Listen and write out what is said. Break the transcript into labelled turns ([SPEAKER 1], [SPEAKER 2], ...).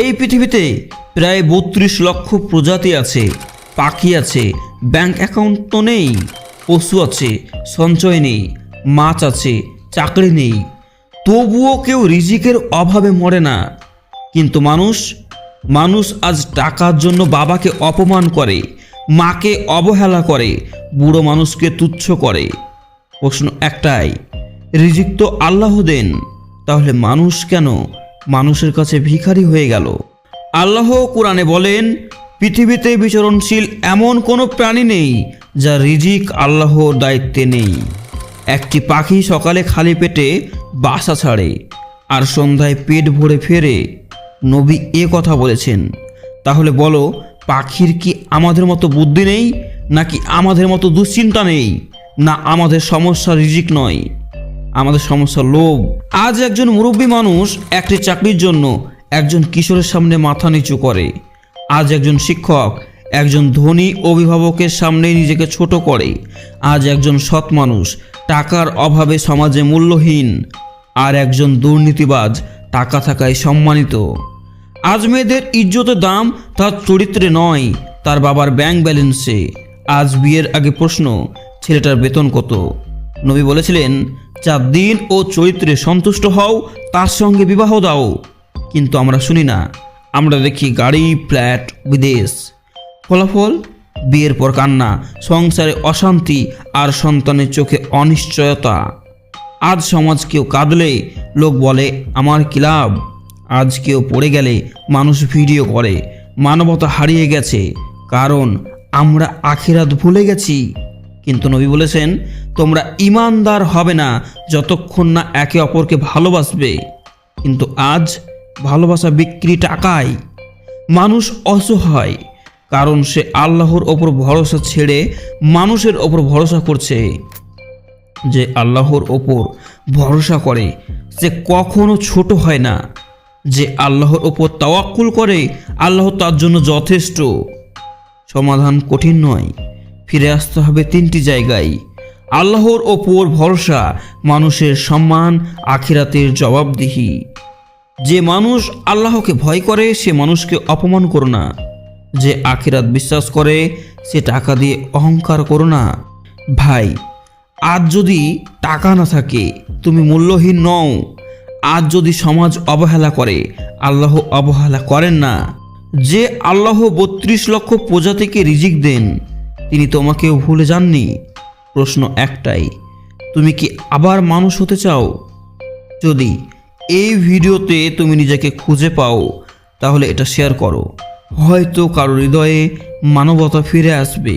[SPEAKER 1] এই পৃথিবীতে প্রায় বত্রিশ লক্ষ প্রজাতি আছে, পাখি আছে, ব্যাংক অ্যাকাউন্ট তো নেই, পশু আছে, সঞ্চয় নেই, মাছ আছে, চাকরি নেই। তবুও কেউ রিজিকের অভাবে মরে না। কিন্তু মানুষ মানুষ আজ টাকার জন্য বাবাকে অপমান করে, মাকে অবহেলা করে, বুড়ো মানুষকে তুচ্ছ করে। প্রশ্ন একটাই, রিজিক তো আল্লাহ দেন, তাহলে মানুষ কেন মানুষের কাছে ভিখারি হয়ে গেল। আল্লাহ কোরআনে বলেন, পৃথিবীতে বিচরণশীল এমন কোনো প্রাণী নেই যা রিজিক আল্লাহর দায়িত্বে নেই। একটি পাখি সকালে খালি পেটে বাসা ছাড়ে আর সন্ধ্যায় পেট ভরে ফেরে। নবী এ কথা বলেছেন। তাহলে বলো, পাখির কি আমাদের মতো বুদ্ধি নেই, নাকি আমাদের মতো দুশ্চিন্তা নেই, না আমাদের সমস্যা রিজিক নয়? আমাদের সমস্যা লোভ। আজ একজন মুরব্বী মানুষ একটি চাকরির জন্য একজন কিশোরের সামনে মাথা নিচু করে। আজ একজন শিক্ষক একজন ধনী অভিভাবকের সামনে নিজেকে ছোট করে। আজ একজন সৎ মানুষ টাকার অভাবে সমাজে মূল্যহীন। আর একজন দুর্নীতিবাজ টাকা থাকায় সম্মানিত। আজ মেয়েদের ইজ্জতের দাম তার চরিত্রে নয়, তার বাবার ব্যাংক ব্যালেন্সে। আজ বিয়ের আগে প্রশ্ন, ছেলেটার বেতন কত? নবী বলেছিলেন যার দিন ও চরিত্রে সন্তুষ্ট হও, তার সঙ্গে বিবাহ দাও। কিন্তু আমরা শুনি না। আমরা দেখি গাড়ি, ফ্ল্যাট, বিদেশ। ফলাফল? বিয়ের পর কান্না, সংসারে অশান্তি আর সন্তানের চোখে অনিশ্চয়তা। আজ সমাজ কেউ কাঁদলে, লোক বলে, আমার কি লাভ? আজ কেউ পড়ে গেলে, মানুষ ভিডিও করে, মানবতা হারিয়ে গেছে। কারণ আমরা আখিরাত ভুলে গেছি। কিন্তু নবী বলেছেন, তোমরা ইমানদার হবে না যতক্ষণ না একে অপরকে ভালোবাসবে। কিন্তু আজ ভালোবাসা বিক্রি টাকায়। মানুষ অসহায়, কারণ সে আল্লাহর ওপর ভরসা ছেড়ে মানুষের ওপর ভরসা করছে। যে আল্লাহর ওপর ভরসা করে, সে কখনো ছোট হয় না। যে আল্লাহর ওপর তাওয়াক্কুল করে, আল্লাহ তার জন্য যথেষ্ট। সমাধান কঠিন নয়। ফিরে আসতে হবে তিনটি জায়গায়। আল্লাহর ওপর ভরসা, মানুষের সম্মান, আখিরাতের জবাবদিহি। যে মানুষ আল্লাহকে ভয় করে, সে মানুষকে অপমান করো না। যে আখিরাত বিশ্বাস করে, সে টাকা দিয়ে অহংকার করো না। ভাই, আজ যদি টাকা না থাকে, তুমি মূল্যহীন নও। আজ যদি সমাজ অবহেলা করে, আল্লাহ অবহেলা করেন না। যে আল্লাহ বত্রিশ লক্ষ প্রজাতিকে রিজিক দেন তিনি তোমাকেও ভুলে যাননি? প্রশ্ন একটাই, তুমি কি আবার মানুষ হতে চাও? যদি এই ভিডিওতে তুমি নিজেকে খুঁজে পাও, তাহলে এটা শেয়ার করো। হয়তো কারও হৃদয়ে মানবতা ফিরে আসবে।